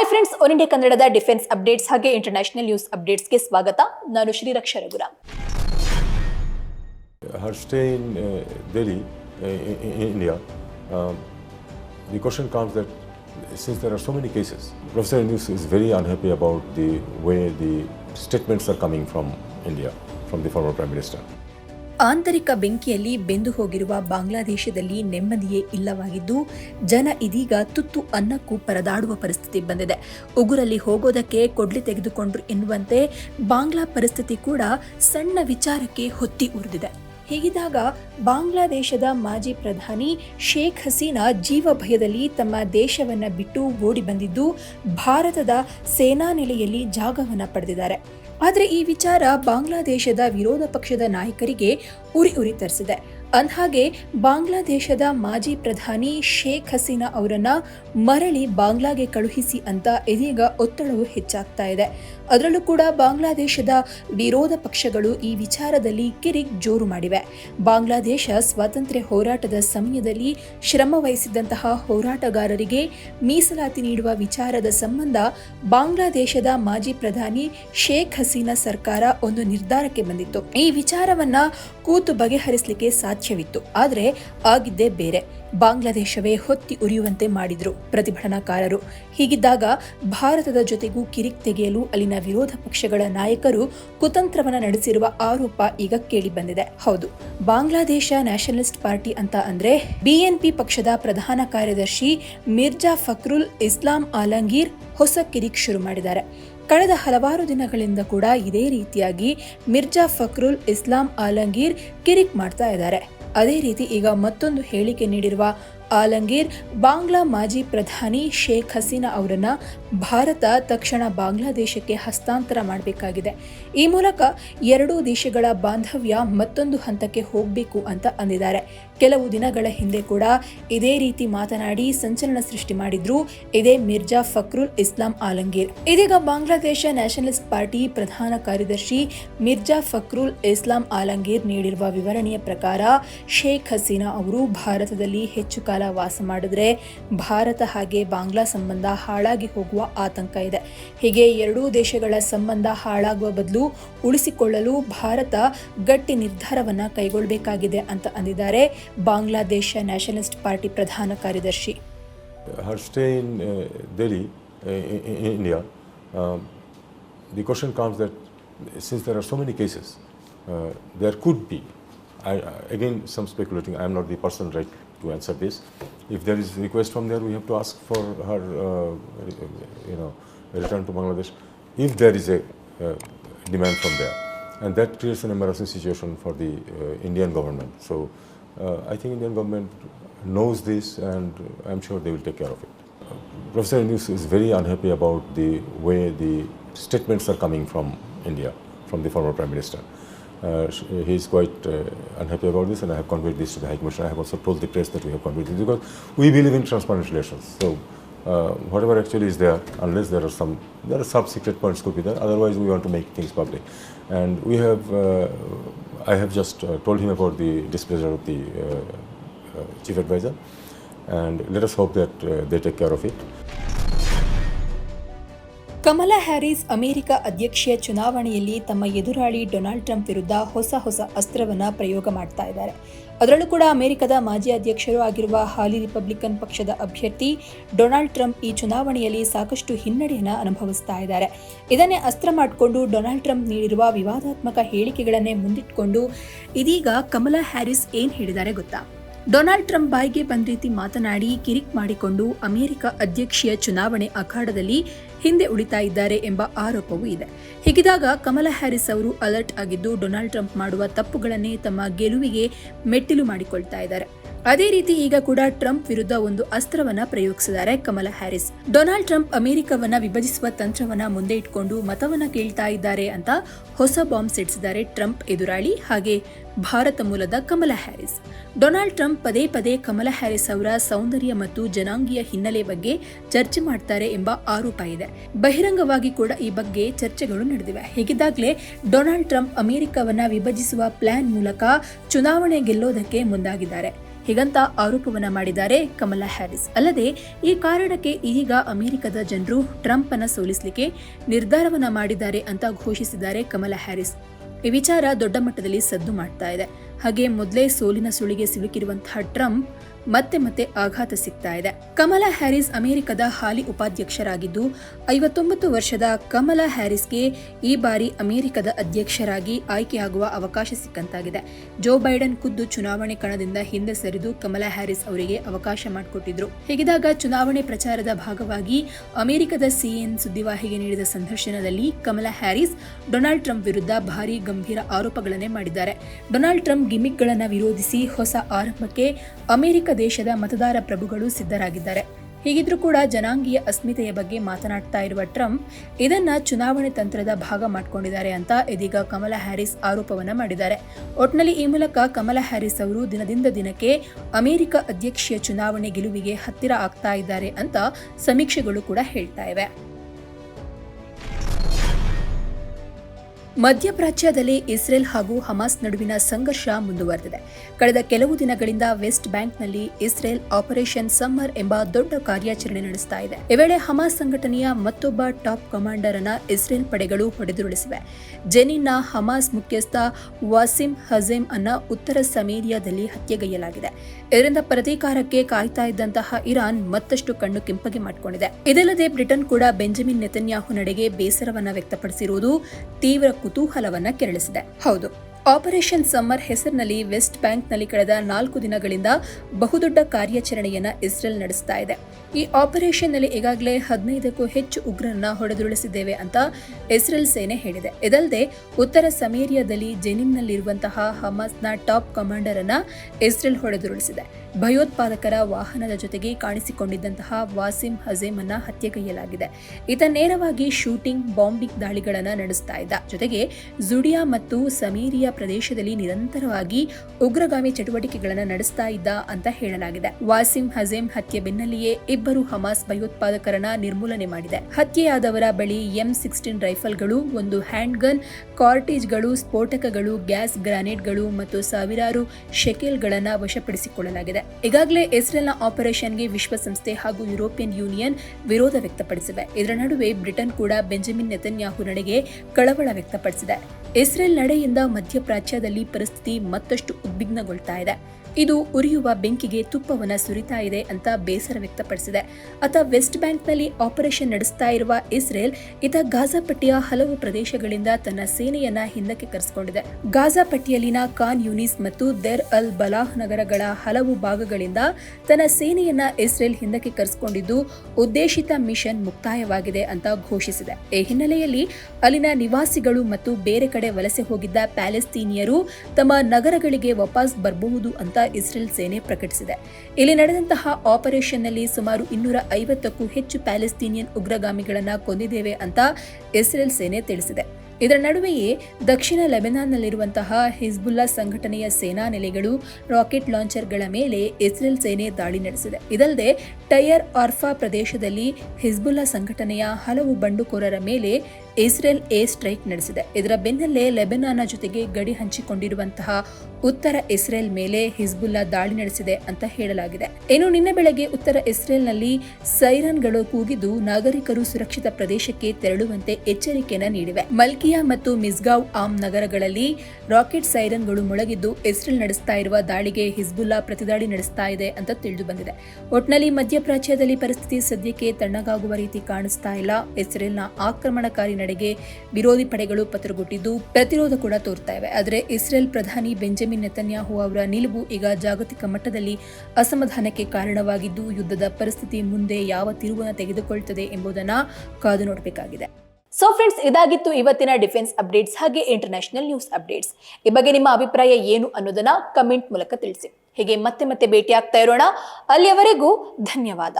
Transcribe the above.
Hi friends one India ಕನ್ನಡದ defence updates ಹಾಗೆ international news ಅಪ್ಡೇಟ್ಸ್ಗೆ ಸ್ವಾಗತ ನಾನು Shreeraksha Raghuram her stay in uh, Delhi, uh, in, in India, um, the question comes that since there are so many cases, Professor News is very unhappy about the way the statements are coming from India, from the former Prime Minister. ಆಂತರಿಕ ಬೆಂಕಿಯಲ್ಲಿ ಬೆಂದು ಹೋಗಿರುವ ಬಾಂಗ್ಲಾದೇಶದಲ್ಲಿ ನೆಮ್ಮದಿಯೇ ಇಲ್ಲವಾಗಿದ್ದು, ಜನ ಇದೀಗ ತುತ್ತು ಅನ್ನಕ್ಕೂ ಪರದಾಡುವ ಪರಿಸ್ಥಿತಿ ಬಂದಿದೆ. ಉಗುರಲ್ಲಿ ಹೋಗೋದಕ್ಕೆ ಕೊಡ್ಲಿ ತೆಗೆದುಕೊಂಡ್ರು ಎನ್ನುವಂತೆ ಬಾಂಗ್ಲಾ ಪರಿಸ್ಥಿತಿ ಕೂಡ ಸಣ್ಣ ವಿಚಾರಕ್ಕೆ ಹೊತ್ತಿ ಉರಿದಿದೆ. ಹೀಗಿದ್ದಾಗ ಬಾಂಗ್ಲಾದೇಶದ ಮಾಜಿ ಪ್ರಧಾನಿ ಶೇಖ್ ಹಸೀನಾ ಜೀವ ಭಯದಲ್ಲಿ ತಮ್ಮ ದೇಶವನ್ನ ಬಿಟ್ಟು ಓಡಿ ಬಂದಿದ್ದು, ಭಾರತದ ಸೇನಾ ನೆಲೆಯಲ್ಲಿ ಜಾಗವನ್ನು ಪಡೆದಿದ್ದಾರೆ. ಆದರೆ ಈ ವಿಚಾರ ಬಾಂಗ್ಲಾದೇಶದ ವಿರೋಧ ಪಕ್ಷದ ನಾಯಕರಿಗೆ ಉರಿ ಉರಿ ತರಿಸಿದೆ. ಅಂದ್ಹಾಗೆ ಬಾಂಗ್ಲಾದೇಶದ ಮಾಜಿ ಪ್ರಧಾನಿ ಶೇಖ್ ಹಸೀನಾ ಅವರನ್ನ ಮರಳಿ ಬಾಂಗ್ಲಾಗೆ ಕಳುಹಿಸಿ ಅಂತ ಇದೀಗ ಒತ್ತಡವು ಹೆಚ್ಚಾಗ್ತಾ ಇದೆ. ಅದರಲ್ಲೂ ಕೂಡ ಬಾಂಗ್ಲಾದೇಶದ ವಿರೋಧ ಪಕ್ಷಗಳು ಈ ವಿಚಾರದಲ್ಲಿ ಕಿರಿಕ್ ಜೋರು ಮಾಡಿವೆ. ಬಾಂಗ್ಲಾದೇಶ ಸ್ವಾತಂತ್ರ್ಯ ಹೋರಾಟದ ಸಮಯದಲ್ಲಿ ಶ್ರಮ ವಹಿಸಿದ್ದಂತಹ ಹೋರಾಟಗಾರರಿಗೆ ಮೀಸಲಾತಿ ನೀಡುವ ವಿಚಾರದ ಸಂಬಂಧ ಬಾಂಗ್ಲಾದೇಶದ ಮಾಜಿ ಪ್ರಧಾನಿ ಶೇಖ್ ಹಸೀನಾ ಸರ್ಕಾರ ಒಂದು ನಿರ್ಧಾರಕ್ಕೆ ಬಂದಿತ್ತು. ಈ ವಿಚಾರವನ್ನ ಕೂತು ಬಗೆಹರಿಸಲಿಕ್ಕೆ ಸಾಧ್ಯವಿತ್ತು. ಆದರೆ ಆಗಿದ್ದೇ ಬೇರೆ. ಬಾಂಗ್ಲಾದೇಶವೇ ಹೊತ್ತಿ ಉರಿಯುವಂತೆ ಮಾಡಿದ್ರು ಪ್ರತಿಭಟನಾಕಾರರು. ಹೀಗಿದ್ದಾಗ ಭಾರತದ ಜೊತೆಗೂ ಕಿರಿಕ್ ತೆಗೆಯಲು ಅಲ್ಲಿನ ವಿರೋಧ ಪಕ್ಷಗಳ ನಾಯಕರು ಕುತಂತ್ರವನ್ನು ನಡೆಸಿರುವ ಆರೋಪ ಈಗ ಕೇಳಿ ಬಂದಿದೆ ಹೌದು, ಬಾಂಗ್ಲಾದೇಶ ನ್ಯಾಷನಲಿಸ್ಟ್ ಪಾರ್ಟಿ ಅಂತ ಅಂದ್ರೆ ಬಿಎನ್ಪಿ ಪಕ್ಷದ ಪ್ರಧಾನ ಕಾರ್ಯದರ್ಶಿ ಮಿರ್ಜಾ ಫಕ್ರುಲ್ ಇಸ್ಲಾಂ ಆಲಂಗೀರ್ ಹೊಸ ಕಿರಿಕ್ ಶುರು ಮಾಡಿದ್ದಾರೆ. ಕಳೆದ ಹಲವಾರು ದಿನಗಳಿಂದ ಕೂಡ ಇದೇ ರೀತಿಯಾಗಿ ಮಿರ್ಜಾ ಫಕ್ರುಲ್ ಇಸ್ಲಾಂ ಆಲಂಗೀರ್ ಕಿರಿಕ್ ಮಾಡ್ತಾ ಇದ್ದಾರೆ. ಅದೇ ರೀತಿ ಈಗ ಮತ್ತೊಂದು ಹೇಳಿಕೆ ನೀಡಿರುವ Києва ಆಲಂಗೀರ್, ಬಾಂಗ್ಲಾ ಮಾಜಿ ಪ್ರಧಾನಿ ಶೇಖ್ ಹಸೀನಾ ಅವರನ್ನು ಭಾರತ ತಕ್ಷಣ ಬಾಂಗ್ಲಾದೇಶಕ್ಕೆ ಹಸ್ತಾಂತರ ಮಾಡಬೇಕಾಗಿದೆ. ಈ ಮೂಲಕ ಎರಡೂ ದೇಶಗಳ ಬಾಂಧವ್ಯ ಮತ್ತೊಂದು ಹಂತಕ್ಕೆ ಹೋಗಬೇಕು ಅಂತ ಅಂದಿದ್ದಾರೆ. ಕೆಲವು ದಿನಗಳ ಹಿಂದೆ ಕೂಡ ಇದೇ ರೀತಿ ಮಾತನಾಡಿ ಸಂಚಲನ ಸೃಷ್ಟಿ ಮಾಡಿದ್ರು ಇದೇ ಮಿರ್ಜಾ ಫಕ್ರುಲ್ ಇಸ್ಲಾಂ ಆಲಂಗೀರ್. ಇದೀಗ ಬಾಂಗ್ಲಾದೇಶ ನ್ಯಾಷನಲಿಸ್ಟ್ ಪಾರ್ಟಿ ಪ್ರಧಾನ ಕಾರ್ಯದರ್ಶಿ ಮಿರ್ಜಾ ಫಕ್ರುಲ್ ಇಸ್ಲಾಂ ಆಲಂಗೀರ್ ನೀಡಿರುವ ವಿವರಣೆಯ ಪ್ರಕಾರ ಶೇಖ್ ಹಸೀನಾ ಅವರು ಭಾರತದಲ್ಲಿ ಹೆಚ್ಚು ಕಾಲ ಕಾಲ ವಾಸ ಮಾಡಿದ್ರೆ ಭಾರತ ಹಾಗೆ ಬಾಂಗ್ಲಾ ಸಂಬಂಧ ಹಾಳಾಗಿ ಹೋಗುವ ಆತಂಕ ಇದೆ. ಹೀಗೆ ಎರಡೂ ದೇಶಗಳ ಸಂಬಂಧ ಹಾಳಾಗುವ ಬದಲು ಉಳಿಸಿಕೊಳ್ಳಲು ಭಾರತ ಗಟ್ಟಿ ನಿರ್ಧಾರವನ್ನು ಕೈಗೊಳ್ಳಬೇಕಾಗಿದೆ ಅಂತ ಅಂದಿದ್ದಾರೆ ಬಾಂಗ್ಲಾದೇಶ ನ್ಯಾಷನಲಿಸ್ಟ್ ಪಾರ್ಟಿ ಪ್ರಧಾನ ಕಾರ್ಯದರ್ಶಿ. Since there are so many cases, uh, there could be, I, again, some speculating, i'm not the person right to answer this. If there is a request from there, we have to ask for her, uh, you know, return to Bangladesh, if there is a uh, demand from there. And that creates an embarrassing situation for the uh, Indian government. So uh, I think Indian government knows this and I'm sure they will take care of it. Professor News is very unhappy about the way the statements are coming from India, from the former Prime Minister. Uh, he is quite uh, unhappy about this, and I have conveyed this to the High Commissioner. I have also told the press that we have conveyed this because we believe in transparent relations. So, uh, whatever actually is there, unless there are some, there are sub-secret points could be there. Otherwise, we want to make things public, and we have. I have just told him about the displeasure of the chief advisor, and let us hope that they take care of it. Kamala Harris America ಅಧ್ಯಕ್ಷೀಯ ಚುನಾವಣೆಯಲ್ಲಿ ತಮ್ಮ ಎದುರಾಳಿ Donald Trump ವಿರುದ್ಧ ಹೊಸ ಹೊಸ ಅಸ್ತ್ರವನ್ನು ಪ್ರಯೋಗ ಮಾಡ್ತಾ ಇದ್ದಾರೆ. ಅದರಲ್ಲೂ ಕೂಡ ಅಮೆರಿಕದ ಮಾಜಿ ಅಧ್ಯಕ್ಷರು ಆಗಿರುವ ಹಾಲಿ ರಿಪಬ್ಲಿಕನ್ ಪಕ್ಷದ ಅಭ್ಯರ್ಥಿ ಡೊನಾಲ್ಡ್ ಟ್ರಂಪ್ ಈ ಚುನಾವಣೆಯಲ್ಲಿ ಸಾಕಷ್ಟು ಹಿನ್ನಡೆಯನ್ನು ಅನುಭವಿಸ್ತಾ ಇದ್ದಾರೆ. ಇದನ್ನೇ ಅಸ್ತ್ರ ಮಾಡಿಕೊಂಡು ಡೊನಾಲ್ಡ್ ಟ್ರಂಪ್ ನೀಡಿರುವ ವಿವಾದಾತ್ಮಕ ಹೇಳಿಕೆಗಳನ್ನೇ ಮುಂದಿಟ್ಟುಕೊಂಡು ಇದೀಗ ಕಮಲಾ ಹ್ಯಾರಿಸ್ ಏನು ಹೇಳಿದ್ದಾರೆ ಗೊತ್ತಾ? ಡೊನಾಲ್ಡ್ ಟ್ರಂಪ್ ಬಾಯಿಗೆ ಬಂದ ರೀತಿ ಮಾತನಾಡಿ ಕಿರಿಕ್ ಮಾಡಿಕೊಂಡು ಅಮೆರಿಕ ಅಧ್ಯಕ್ಷೀಯ ಚುನಾವಣೆ ಅಖಾಡದಲ್ಲಿ ಹಿಂದೆ ಉಳಿತಾ ಇದ್ದಾರೆ ಎಂಬ ಆರೋಪವೂ ಇದೆ. ಹೀಗಿದಾಗ ಕಮಲಾ ಹ್ಯಾರಿಸ್ ಅವರು ಅಲರ್ಟ್ ಆಗಿದ್ದು ಡೊನಾಲ್ಡ್ ಟ್ರಂಪ್ ಮಾಡುವ ತಪ್ಪುಗಳನ್ನೇ ತಮ್ಮ ಗೆಲುವಿಗೆ ಮೆಟ್ಟಿಲು ಮಾಡಿಕೊಳ್ತಾ ಇದ್ದಾರೆ. ಅದೇ ರೀತಿ ಈಗ ಕೂಡ ಟ್ರಂಪ್ ವಿರುದ್ಧ ಒಂದು ಅಸ್ತ್ರವನ್ನ ಪ್ರಯೋಗಿಸಿದ್ದಾರೆ ಕಮಲಾ ಹ್ಯಾರಿಸ್. ಡೊನಾಲ್ಡ್ ಟ್ರಂಪ್ ಅಮೆರಿಕವನ್ನ ವಿಭಜಿಸುವ ತಂತ್ರವನ್ನ ಮುಂದೆ ಇಟ್ಕೊಂಡು ಮತವನ್ನ ಕೇಳ್ತಾ ಇದ್ದಾರೆ ಅಂತ ಹೊಸ ಬಾಂಬ್ ಸಿಡಿಸಿದ್ದಾರೆ ಟ್ರಂಪ್ ಎದುರಾಳಿ. ಹಾಗೆ ಭಾರತ ಮೂಲದ ಕಮಲಾ ಹ್ಯಾರಿಸ್. ಡೊನಾಲ್ಡ್ ಟ್ರಂಪ್ ಪದೇ ಪದೇ ಕಮಲಾ ಹ್ಯಾರಿಸ್ ಅವರ ಸೌಂದರ್ಯ ಮತ್ತು ಜನಾಂಗೀಯ ಹಿನ್ನೆಲೆ ಬಗ್ಗೆ ಚರ್ಚೆ ಮಾಡ್ತಾರೆ ಎಂಬ ಆರೋಪ ಇದೆ. ಬಹಿರಂಗವಾಗಿ ಕೂಡ ಈ ಬಗ್ಗೆ ಚರ್ಚೆಗಳು ನಡೆದಿವೆ. ಹೀಗಿದ್ದಾಗಲೇ ಡೊನಾಲ್ಡ್ ಟ್ರಂಪ್ ಅಮೆರಿಕವನ್ನ ವಿಭಜಿಸುವ ಪ್ಲಾನ್ ಮೂಲಕ ಚುನಾವಣೆ ಗೆಲ್ಲೋದಕ್ಕೆ ಮುಂದಾಗಿದ್ದಾರೆ. ಹೀಗಂತ ಆರೋಪವನ್ನ ಮಾಡಿದ್ದಾರೆ ಕಮಲಾ ಹ್ಯಾರಿಸ್. ಅಲ್ಲದೆ ಈ ಕಾರಣಕ್ಕೆ ಇದೀಗ ಅಮೆರಿಕದ ಜನರು ಟ್ರಂಪ್ ಅನ್ನ ಸೋಲಿಸಲಿಕ್ಕೆ ನಿರ್ಧಾರವನ್ನ ಮಾಡಿದ್ದಾರೆ ಅಂತ ಘೋಷಿಸಿದ್ದಾರೆ ಕಮಲಾ ಹ್ಯಾರಿಸ್. ಈ ವಿಚಾರ ದೊಡ್ಡ ಮಟ್ಟದಲ್ಲಿ ಸದ್ದು ಮಾಡ್ತಾ ಇದೆ. ಹಾಗೆ ಮೊದಲೇ ಸೋಲಿನ ಸುಳಿಗೆ ಸಿಲುಕಿರುವಂತಹ ಟ್ರಂಪ್ ಮತ್ತೆ ಮತ್ತೆ ಆಘಾತ ಸಿಗ್ತಾ ಇದೆ. ಕಮಲಾ ಹ್ಯಾರಿಸ್ ಅಮೆರಿಕದ ಹಾಲಿ ಉಪಾಧ್ಯಕ್ಷರಾಗಿದ್ದು, ಐವತ್ತೊಂಬತ್ತು ವರ್ಷದ ಕಮಲಾ ಹ್ಯಾರಿಸ್ಗೆ ಈ ಬಾರಿ ಅಮೆರಿಕದ ಅಧ್ಯಕ್ಷರಾಗಿ ಆಯ್ಕೆಯಾಗುವ ಅವಕಾಶ ಸಿಕ್ಕಂತಾಗಿದೆ. ಜೋ ಬೈಡನ್ ಖುದ್ದು ಚುನಾವಣೆ ಕಣದಿಂದ ಹಿಂದೆ ಸರಿದು ಕಮಲಾ ಹ್ಯಾರಿಸ್ ಅವರಿಗೆ ಅವಕಾಶ ಮಾಡಿಕೊಟ್ಟಿದ್ರು. ಹೀಗಿದಾಗ ಚುನಾವಣೆ ಪ್ರಚಾರದ ಭಾಗವಾಗಿ ಅಮೆರಿಕದ ಸಿಎನ್ ಸುದ್ದಿವಾಹಿಗೆ ನೀಡಿದ ಸಂದರ್ಶನದಲ್ಲಿ ಕಮಲಾ ಹ್ಯಾರಿಸ್ ಡೊನಾಲ್ಡ್ ಟ್ರಂಪ್ ವಿರುದ್ಧ ಭಾರಿ ಗಂಭೀರ ಆರೋಪಗಳನ್ನೇ ಮಾಡಿದ್ದಾರೆ. ಡೊನಾಲ್ಡ್ ಟ್ರಂಪ್ ಗಿಮಿಕ್ಗಳನ್ನು ವಿರೋಧಿಸಿ ಹೊಸ ಆರಂಭಕ್ಕೆ ಅಮೆರಿಕ ದೇಶದ ಮತದಾರ ಪ್ರಭುಗಳು ಸಿದ್ಧರಾಗಿದ್ದಾರೆ. ಹೀಗಿದ್ರೂ ಕೂಡ ಜನಾಂಗೀಯ ಅಸ್ಮಿತೆಯ ಬಗ್ಗೆ ಮಾತನಾಡ್ತಾ ಇರುವ ಟ್ರಂಪ್ ಇದನ್ನ ಚುನಾವಣೆ ತಂತ್ರದ ಭಾಗ ಮಾಡ್ಕೊಂಡಿದ್ದಾರೆ ಅಂತ ಇದೀಗ ಕಮಲಾ ಹ್ಯಾರಿಸ್ ಆರೋಪವನ್ನ ಮಾಡಿದ್ದಾರೆ. ಒಟ್ನಲ್ಲಿ ಈ ಮೂಲಕ ಕಮಲಾ ಹ್ಯಾರಿಸ್ ಅವರು ದಿನದಿಂದ ದಿನಕ್ಕೆ ಅಮೆರಿಕ ಅಧ್ಯಕ್ಷೀಯ ಚುನಾವಣೆ ಗೆಲುವಿಗೆ ಹತ್ತಿರ ಆಗ್ತಾ ಇದ್ದಾರೆ ಅಂತ ಸಮೀಕ್ಷೆಗಳು ಕೂಡ ಹೇಳ್ತಾ ಇವೆ. ಮಧ್ಯಪ್ರಾಚ್ಯದಲ್ಲಿ ಇಸ್ರೇಲ್ ಹಾಗೂ ಹಮಾಸ್ ನಡುವಿನ ಸಂಘರ್ಷ ಮುಂದುವರೆದಿದೆ. ಕಳೆದ ಕೆಲವು ದಿನಗಳಿಂದ ವೆಸ್ಟ್ ಬ್ಯಾಂಕ್ನಲ್ಲಿ ಇಸ್ರೇಲ್ ಆಪರೇಷನ್ ಸಮ್ಮರ್ ಎಂಬ ದೊಡ್ಡ ಕಾರ್ಯಾಚರಣೆ ನಡೆಸ್ತಾ ಇದೆ. ಈ ವೇಳೆ ಹಮಾಸ್ ಸಂಘಟನೆಯ ಮತ್ತೊಬ್ಬ ಟಾಪ್ ಕಮಾಂಡರ್ ಅನ್ನ ಇಸ್ರೇಲ್ ಪಡೆಗಳು ಹೊಡೆದುರುಳಿಸಿವೆ. ಜೆನಿನ್ನ ಹಮಾಸ್ ಮುಖ್ಯಸ್ಥ ವಾಸಿಂ ಹಜೇಮ್ ಅನ್ನ ಉತ್ತರ ಸಮೀರಿಯಾದಲ್ಲಿ ಹತ್ಯೆಗೈಯಲಾಗಿದೆ. ಇದರಿಂದ ಪ್ರತೀಕಾರಕ್ಕೆ ಕಾಯ್ತಾ ಇದ್ದಂತಹ ಇರಾನ್ ಮತ್ತಷ್ಟು ಕಣ್ಣು ಕೆಂಪಗೆ ಮಾಡಿಕೊಂಡಿದೆ. ಇದಲ್ಲದೆ ಬ್ರಿಟನ್ ಕೂಡ ಬೆಂಜಮಿನ್ ನೆತನ್ಯಾಹು ನಡೆಗೆ ಬೇಸರವನ್ನ ವ್ಯಕ್ತಪಡಿಸಿರುವುದು ತೀವ್ರ ಕುತೂಹಲವನ್ನ ಕೆರಳಿಸಿದೆ. ಹೌದು, ಆಪರೇಷನ್ ಸಮ್ಮರ್ ಹೆಸರಿನಲ್ಲಿ ವೆಸ್ಟ್ ಬ್ಯಾಂಕ್ನಲ್ಲಿ ಕಳೆದ ನಾಲ್ಕು ದಿನಗಳಿಂದ ಬಹುದೊಡ್ಡ ಕಾರ್ಯಾಚರಣೆಯನ್ನ ಇಸ್ರೇಲ್ ನಡೆಸ್ತಾ ಇದೆ. ಈ ಆಪರೇಷನ್ನಲ್ಲಿ ಈಗಾಗಲೇ ಹದಿನೈದಕ್ಕೂ ಹೆಚ್ಚು ಉಗ್ರರನ್ನ ಹೊಡೆದುರುಳಿಸಿದ್ದೇವೆ ಅಂತ ಇಸ್ರೇಲ್ ಸೇನೆ ಹೇಳಿದೆ. ಇದಲ್ಲದೆ, ಉತ್ತರ ಸಮೀರಿಯಾದಲ್ಲಿ ಜೆನಿನ್ನಲ್ಲಿರುವಂತಹ ಹಮಾಸ್ನ ಟಾಪ್ ಕಮಾಂಡರ್ ಅನ್ನ ಇಸ್ರೇಲ್ ಹೊಡೆದುರುಳಿಸಿದೆ. ಭಯೋತ್ಪಾದಕರ ವಾಹನದ ಜೊತೆಗೆ ಕಾಣಿಸಿಕೊಂಡಿದ್ದಂತಹ ವಾಸಿಂ ಹಜೇಮ್ ಅನ್ನ ಹತ್ಯೆಗೈಯಲಾಗಿದೆ ಈತ ನೇರವಾಗಿ ಶೂಟಿಂಗ್, ಬಾಂಬಿಂಗ್ ದಾಳಿಗಳನ್ನು ನಡೆಸ್ತಾ ಇದ್ದ. ಜೊತೆಗೆ ಜುಡಿಯಾ ಮತ್ತು ಸಮೀರಿಯಾ ಪ್ರದೇಶದಲ್ಲಿ ನಿರಂತರವಾಗಿ ಉಗ್ರಗಾಮಿ ಚಟುವಟಿಕೆಗಳನ್ನು ನಡೆಸ್ತಾ ಇದ್ದ ಅಂತ ಹೇಳಲಾಗಿದೆ. ವಾಸಿಂ ಹಜೇಮ್ ಹತ್ಯೆ ಬೆನ್ನಲ್ಲಿಯೇ ಇಬ್ಬರು ಹಮಾಸ್ ಭಯೋತ್ಪಾದಕರನ್ನ ನಿರ್ಮೂಲನೆ ಮಾಡಿದೆ. ಹತ್ಯೆಯಾದವರ ಬಳಿ ಎಂ ಸಿಕ್ಸ್ಟೀನ್ ರೈಫಲ್ಗಳು, ಒಂದು ಹ್ಯಾಂಡ್ ಗನ್ ಕಾರ್ಟೇಜ್ಗಳು, ಸ್ಫೋಟಕಗಳು, ಗ್ಯಾಸ್ ಗ್ರಾನೇಡ್ಗಳು ಮತ್ತು ಸಾವಿರಾರು ಶೆಕೆಲ್ಗಳನ್ನು ವಶಪಡಿಸಿಕೊಳ್ಳಲಾಗಿದೆ. ಈಗಾಗಲೇ ಇಸ್ರೇಲ್ನ ಆಪರೇಷನ್ಗೆ ವಿಶ್ವಸಂಸ್ಥೆ ಹಾಗೂ ಯುರೋಪಿಯನ್ ಯೂನಿಯನ್ ವಿರೋಧ ವ್ಯಕ್ತಪಡಿಸಿವೆ. ಇದರ ನಡುವೆ ಬ್ರಿಟನ್ ಕೂಡ ಬೆಂಜಮಿನ್ ನೆತನ್ಯಾಹು ನಡೆಗೆ ಕಳವಳ ವ್ಯಕ್ತಪಡಿಸಿದೆ. ಇಸ್ರೇಲ್ ನಡೆಯಿಂದ ಮಧ್ಯಪ್ರಾಚ್ಯದಲ್ಲಿ ಪರಿಸ್ಥಿತಿ ಮತ್ತಷ್ಟು ಉದ್ವಿಗ್ನಗೊಳ್ತಾ ಇದೆ. ಇದು ಉರಿಯುವ ಬೆಂಕಿಗೆ ತುಪ್ಪವನ್ನ ಸುರಿತಾ ಇದೆ ಅಂತ ಬೇಸರ ವ್ಯಕ್ತಪಡಿಸಿದೆ. ಅತ ವೆಸ್ಟ್ ಬ್ಯಾಂಕ್ನಲ್ಲಿ ಆಪರೇಷನ್ ನಡೆಸ್ತಾ ಇರುವ ಇಸ್ರೇಲ್, ಇತ ಗಾಜಾ ಪಟ್ಟಿಯ ಹಲವು ಪ್ರದೇಶಗಳಿಂದ ತನ್ನ ಸೇನೆಯನ್ನ ಹಿಂದಕ್ಕೆ ಕರೆಸಿಕೊಂಡಿದೆ. ಗಾಜಾ ಪಟ್ಟಿಯಲ್ಲಿನ ಖಾನ್ ಯೂನಿಸ್ ಮತ್ತು ದೆರ್ ಅಲ್ ಬಲಾಹ್ ನಗರಗಳ ಹಲವು ಭಾಗಗಳಿಂದ ತನ್ನ ಸೇನೆಯನ್ನ ಇಸ್ರೇಲ್ ಹಿಂದಕ್ಕೆ ಕರೆಸಿಕೊಂಡಿದ್ದು ಉದ್ದೇಶಿತ ಮಿಷನ್ ಮುಕ್ತಾಯವಾಗಿದೆ ಅಂತ ಘೋಷಿಸಿದೆ. ಈ ಹಿನ್ನೆಲೆಯಲ್ಲಿ ಅಲ್ಲಿನ ನಿವಾಸಿಗಳು ಮತ್ತು ಬೇರೆ ಕಡೆ ವಲಸೆ ಹೋಗಿದ್ದ ಪ್ಯಾಲೆಸ್ತೀನಿಯರು ತಮ್ಮ ನಗರಗಳಿಗೆ ವಾಪಸ್ ಬರಬಹುದು ಅಂತ ಇಸ್ರೇಲ್ ಸೇನೆ ಪ್ರಕಟಿಸಿದೆ. ಇಲ್ಲಿ ನಡೆದಂತಹ ಆಪರೇಷನ್ನಲ್ಲಿ ಸುಮಾರು ಇನ್ನೂರ ಐವತ್ತಕ್ಕೂ ಹೆಚ್ಚು ಪ್ಯಾಲೆಸ್ತೀನಿಯನ್ ಉಗ್ರಗಾಮಿಗಳನ್ನು ಕೊಂದಿದ್ದೇವೆ ಅಂತ ಇಸ್ರೇಲ್ ಸೇನೆ ತಿಳಿಸಿದೆ. ಇದರ ನಡುವೆಯೇ ದಕ್ಷಿಣ ಲೆಬನಾನ್ನಲ್ಲಿರುವಂತಹ ಹಿಜ್ಬುಲ್ಲಾ ಸಂಘಟನೆಯ ಸೇನಾ ನೆಲೆಗಳು ರಾಕೆಟ್ ಲಾಂಚರ್ಗಳ ಮೇಲೆ ಇಸ್ರೇಲ್ ಸೇನೆ ದಾಳಿ ನಡೆಸಿದೆ. ಇದಲ್ಲದೆ ಟೈಯರ್ ಆರ್ಫಾ ಪ್ರದೇಶದಲ್ಲಿ ಹಿಜ್ಬುಲ್ಲಾ ಸಂಘಟನೆಯ ಹಲವು ಬಂಡುಕೋರರ ಮೇಲೆ ಇಸ್ರೇಲ್ ಏರ್ ಸ್ಟ್ರೈಕ್ ನಡೆಸಿದೆ. ಇದರ ಬೆನ್ನಲ್ಲೇ ಲೆಬೆನಾನ ಜೊತೆಗೆ ಗಡಿ ಹಂಚಿಕೊಂಡಿರುವಂತಹ ಉತ್ತರ ಇಸ್ರೇಲ್ ಮೇಲೆ ಹಿಜ್ಬುಲ್ಲಾ ದಾಳಿ ನಡೆಸಿದೆ ಅಂತ ಹೇಳಲಾಗಿದೆ. ಇನ್ನು ನಿನ್ನೆ ಬೆಳಗ್ಗೆ ಉತ್ತರ ಇಸ್ರೇಲ್ನಲ್ಲಿ ಸೈರನ್ಗಳು ಕೂಗಿದ್ದು ನಾಗರಿಕರು ಸುರಕ್ಷಿತ ಪ್ರದೇಶಕ್ಕೆ ತೆರಳುವಂತೆ ಎಚ್ಚರಿಕೆಯನ್ನು ನೀಡಿವೆ. ಮಲ್ಕಿಯಾ ಮತ್ತು ಮಿಸ್ಗಾವ್ ಆಮ್ ನಗರಗಳಲ್ಲಿ ರಾಕೆಟ್ ಸೈರನ್ಗಳು ಮೊಳಗಿದ್ದು ಇಸ್ರೇಲ್ ನಡೆಸ್ತಾ ಇರುವ ದಾಳಿಗೆ ಹಿಜ್ಬುಲ್ಲಾ ಪ್ರತಿದಾಳಿ ನಡೆಸ್ತಾ ಇದೆ ಅಂತ ತಿಳಿದು ಬಂದಿದೆ ಒಟ್ನಲ್ಲಿ ಮಧ್ಯಪ್ರಾಚ್ಯದಲ್ಲಿ ಪರಿಸ್ಥಿತಿ ಸದ್ಯಕ್ಕೆ ತಣ್ಣಗಾಗುವ ರೀತಿ ಕಾಣಿಸ್ತಾ ಇಲ್ಲ. ಇಸ್ರೇಲ್ನ ಆಕ್ರಮಣಕಾರಿ ನಡೆಗೆ ವಿರೋಧಿ ಪಡೆಗಳು ಪತ್ರಗೊಟ್ಟಿದ್ದು ಪ್ರತಿರೋಧ ಕೂಡ ತೋರ್ತಾ ಇವೆ. ಆದರೆ ಇಸ್ರೇಲ್ ಪ್ರಧಾನಿ ಬೆಂಜಮಿನ್ ನೆತನ್ಯಾಹು ಅವರ ನಿಲುವು ಈಗ ಜಾಗತಿಕ ಮಟ್ಟದಲ್ಲಿ ಅಸಮಾಧಾನಕ್ಕೆ ಕಾರಣವಾಗಿದ್ದು ಯುದ್ಧದ ಪರಿಸ್ಥಿತಿ ಮುಂದೆ ಯಾವ ತಿರುವನ್ನು ತೆಗೆದುಕೊಳ್ತದೆ ಎಂಬುದನ್ನು ಕಾದು ನೋಡಬೇಕಾಗಿದೆ. ಸೊ ಫ್ರೆಂಡ್ಸ್ ಇದಾಗಿತ್ತು ಇವತ್ತಿನ ಡಿಫೆನ್ಸ್ ಅಪ್ಡೇಟ್ಸ್ ಹಾಗೆ ಇಂಟರ್ನ್ಯಾಷನಲ್ ನ್ಯೂಸ್ ಅಪ್ಡೇಟ್ಸ್. ಈ ಬಗ್ಗೆ ನಿಮ್ಮ ಅಭಿಪ್ರಾಯ ಏನು ಅನ್ನೋದನ್ನ ಕಮೆಂಟ್ ಮೂಲಕ ತಿಳಿಸಿ. ಹೀಗೆ ಮತ್ತೆ ಮತ್ತೆ ಭೇಟಿ ಆಗ್ತಾ ಇರೋಣ. ಅಲ್ಲಿಯವರೆಗೂ ಧನ್ಯವಾದ.